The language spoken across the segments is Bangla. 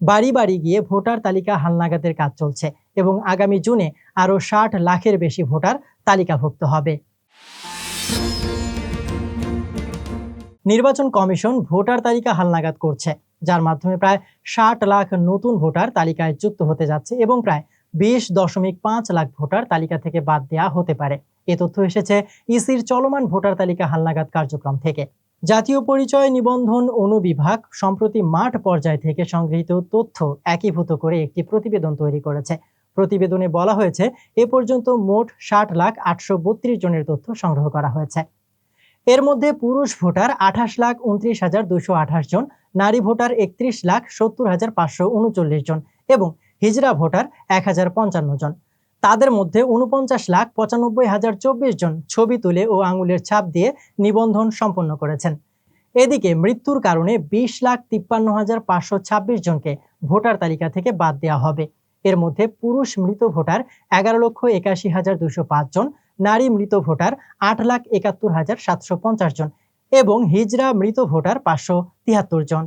বাড়ি বাড়ি গিয়ে ভোটার তালিকা হালনাগাদের কাজ চলছে এবং আগামী জুনে আরও ষাট লাখের বেশি ভোটার তালিকাভুক্ত হবে। নির্বাচন কমিশন ভোটার তালিকা হালনাগাদ করছে, যার মাধ্যমে প্রায় ষাট লাখ নতুন ভোটার তালিকায় যুক্ত হতে যাচ্ছে এবং প্রায় বিশ দশমিক পাঁচ লাখ ভোটার তালিকা থেকে বাদ দেওয়া হতে পারে। এ তথ্য এসেছে ইসির চলমান ভোটার তালিকা হালনাগাদ কার্যক্রম থেকে। জাতীয় পরিচয় নিবন্ধন অনুবিভাগ সম্প্রতি মাঠ পর্যায় থেকে সংগৃহীত তথ্য একীভূত করে একটি প্রতিবেদন তৈরি করেছে। প্রতিবেদনে বলা হয়েছে, এ পর্যন্ত মোট ষাট লাখ আটশো বত্রিশ জনের তথ্য সংগ্রহ করা হয়েছে। এর মধ্যে পুরুষ ভোটার আঠাশ লাখ উনত্রিশ হাজার দুশো আঠাশ জন, নারী ভোটার একত্রিশ লাখ সত্তর হাজার পাঁচশো উনচল্লিশ জন এবং হিজড়া ভোটার এক হাজার পঞ্চান্ন জন। তাদের মধ্যে উনপঞ্চাশ লাখ পঁচানব্বই হাজার চব্বিশ জন ছবি তুলে ও আঙুলের ছাপ দিয়ে নিবন্ধন সম্পন্ন করেছেন। এদিকে মৃত্যুর কারণে বিশ লাখ তিপ্পান্ন হাজার পাঁচশো ছাব্বিশ জনকে ভোটার তালিকা থেকে বাদ দেওয়া হবে। এর মধ্যে পুরুষ মৃত ভোটার এগারো লক্ষ একাশি হাজার দুশো পাঁচ জন, নারী মৃত ভোটার আট লাখ একাত্তর হাজার সাতশো পঞ্চাশ জন এবং হিজড়া মৃত ভোটার পাঁচশো তিয়াত্তর জন।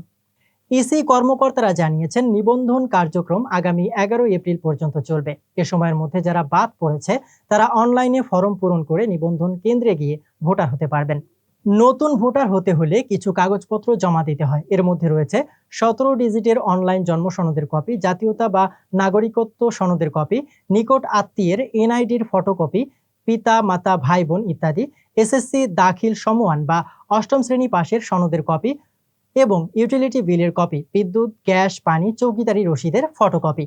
ইসি কর্মকর্তারা জানিয়েছেন, নিবন্ধন কার্যক্রম আগামী এগারো এপ্রিল পর্যন্ত চলবে। এ সময়ের মধ্যে যারা বাদ পড়েছে, তারা অনলাইনে ফর্ম পূরণ করে নিবন্ধন কেন্দ্রে গিয়ে ভোটার হতে পারবেন। নতুন ভোটার হতে হলে কিছু কাগজপত্র জমা দিতে হয়। এর মধ্যে রয়েছে সতেরো ডিজিটের অনলাইন জন্ম সনদের কপি, জাতীয়তা বা নাগরিকত্ব সনদের কপি, নিকট আত্মীয়ের এনআইডির ফটোকপি, পিতা, মাতা, ভাই, বোন ইত্যাদি। এসএসসি, দাখিল সমমান বা অষ্টম শ্রেণি পাশের সনদের কপি এবং ইউটিলিটি বিলের কপি বিদ্যুৎ, গ্যাস, পানি, চৌকিদারি রসিদের ফটোকপি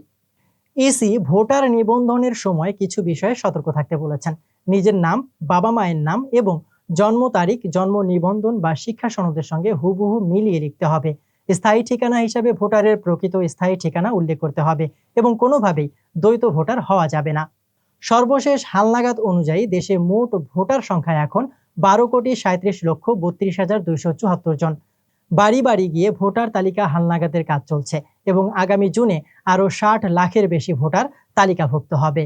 ইসি ভোটার নিবন্ধনের সময় কিছু বিষয়ে সতর্ক থাকতে বলেছেন। নিজের নাম, বাবা মায়ের নাম এবং জন্ম তারিখ, জন্ম নিবন্ধন বা শিক্ষা সনদের সঙ্গে হুবহু মিলিয়ে লিখতে হবে। স্থায়ী ঠিকানা হিসাবে ভোটারের প্রকৃত স্থায়ী ঠিকানা উল্লেখ করতে হবে এবং কোনোভাবেই দ্বৈত ভোটার হওয়া যাবে না। সর্বশেষ হালনাগাদ অনুযায়ী দেশে মোট ভোটার সংখ্যা এখন বারো কোটি সাঁত্রিশ লক্ষ বত্রিশ হাজার দুইশো চুয়াত্তর জন। বাড়ি বাড়ি গিয়ে ভোটার তালিকা হালনাগাদের কাজ চলছে এবং আগামী জুনে আরও ষাট লাখের বেশি ভোটার তালিকাভুক্ত হবে।